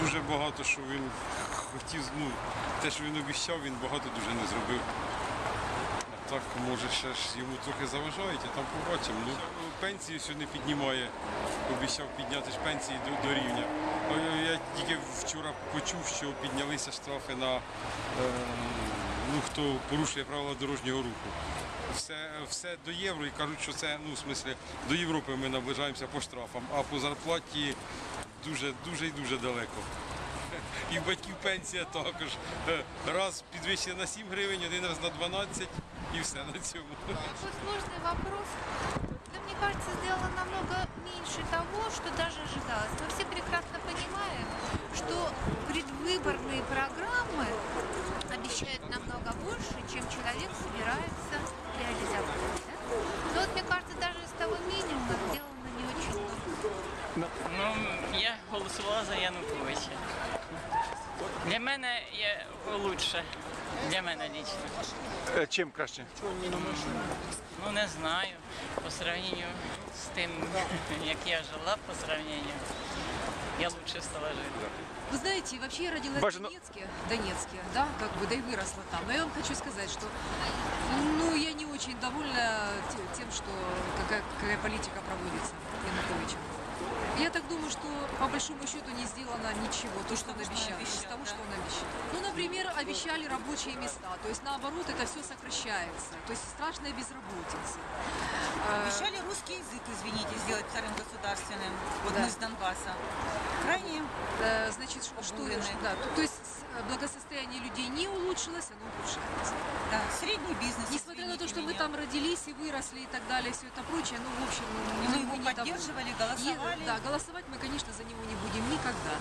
дуже багато, що він хотів, ну, те, що він обіцяв, він багато дуже не зробив. Так, може, ще ж йому трохи заважають, а там побачимо. Ну, пенсію сьогодні піднімає, обіцяв підняти ж пенсії до, до рівня. Я тільки вчора почув, що піднялися штрафи на е, ну, хто порушує правила дорожнього руху. Все, все до євро і кажуть, що це ну, в смислі, до Європи ми наближаємося по штрафам, а по зарплаті дуже, дуже і дуже далеко. І в батьків пенсія також. Раз підвищення на 7 гривень, один раз на 12 и все на цьому. Сложный вопрос. Да, мне кажется, намного меньше я голосувала за Януковича. Для мене є лучше. Для мене лічно. Е, Чим краще? Ну не знаю. По сравнению з тим, як я жила, по сравнению, я лучше стала жити. Вы знаете, вообще я родилась Бажано- в Донецке, Донецке, да, как бы, да и выросла там. Но я вам хочу сказать, что, ну, я не очень довольна те- тем, что какая, какая политика проводится Януковичем. Я так думаю, что по большому счету не сделано ничего, то, что он обещал, из того, что он обещал. Ну, например, обещали рабочие места, то есть наоборот это все сокращается, то есть страшная безработица. Э, Обещали русский язык, извините, сделать вторым государственным. Вот Да. мы с Донбасса. Крайне Э, Значит, что, что Обугленные. да, то, то есть э, благосостояние людей не улучшилось, оно ухудшается. да, средний бизнес. Несмотря на то, извините что мы меня. там родились и выросли и так далее, все это прочее, ну, в общем, И ну, мы не его того. поддерживали, И, голосовали. да, голосовать мы, конечно, за него не будем никогда.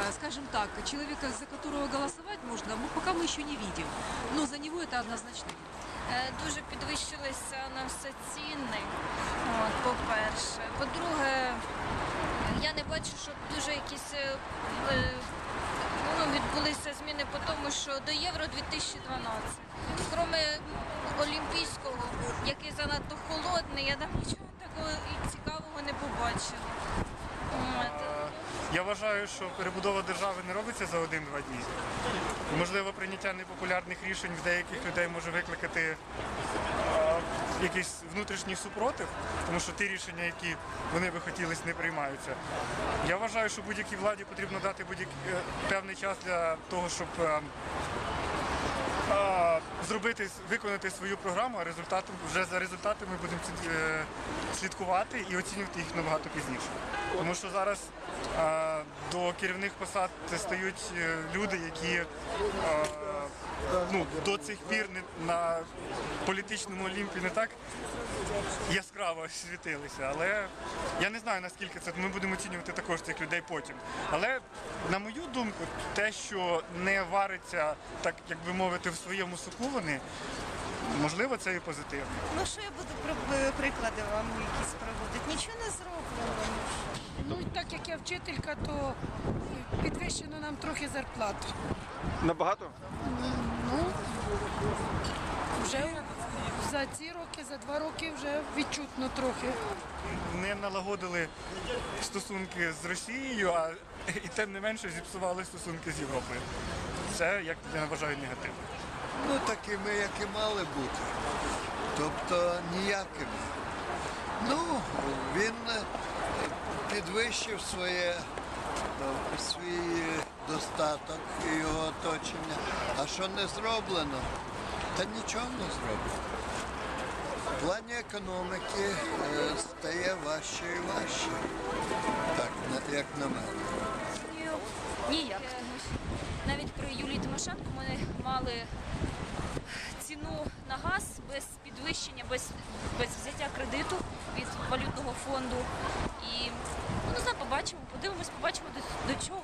Э, Скажем так, человека, за которого голосовать можно, мы пока мы еще не видим. Но за него это однозначно. нет. Е, Дуже підвищилися на все ціни. От, по-перше. По-друге, я не бачу, щоб дуже якісь е, е, ну, по тому, що до Євро 2012. Кроме Олімпійського, який занадто холодний, я там нічого такого і цікавого не побачила. Я вважаю, що перебудова держави не робиться за один-два дні. Можливо, прийняття непопулярних рішень в деяких людей може викликати е, якийсь внутрішній супротив, тому що ті рішення, які вони би хотілося, не приймаються. Я вважаю, що будь-якій владі потрібно дати будь-який е, певний час для того, щоб е, е, зробити, виконати свою програму, а результатом вже за результатами будемо слідкувати і оцінювати їх набагато пізніше. Тому що зараз до керівних посад стають люди, які ну, до цих пір не, на політичному олімпі не так яскраво світилися. Але я не знаю наскільки це. Ми будемо оцінювати також цих людей потім. Але на мою думку, те, що не вариться, так як би мовити, в своєму соку вони, можливо, це і позитивно. Ну що я буду при- приклади вам якісь проводити? Нічого не зроблено. Ну, так як я вчителька, то підвищено нам трохи зарплату. Набагато? Ну, Вже за ці роки, за два роки вже відчутно трохи. Не налагодили стосунки з Росією, а і тим не менше зіпсували стосунки з Європою. Це, як я вважаю, негативно. Ну, такими, як і мали бути. Тобто ніякими. Ну, він е, підвищив своє, е, свій достаток і його оточення. А що не зроблено? Та нічого не зроблено. В плані економіки е, стає важче і важче. Так, як на мене. Ніяк. Навіть при Юлії Тимошенко ми мали ціну на газ без підвищення, без, без взяття кредиту від валютного фонду. І ну, не знаю, побачимо, подивимось, побачимо до, до чого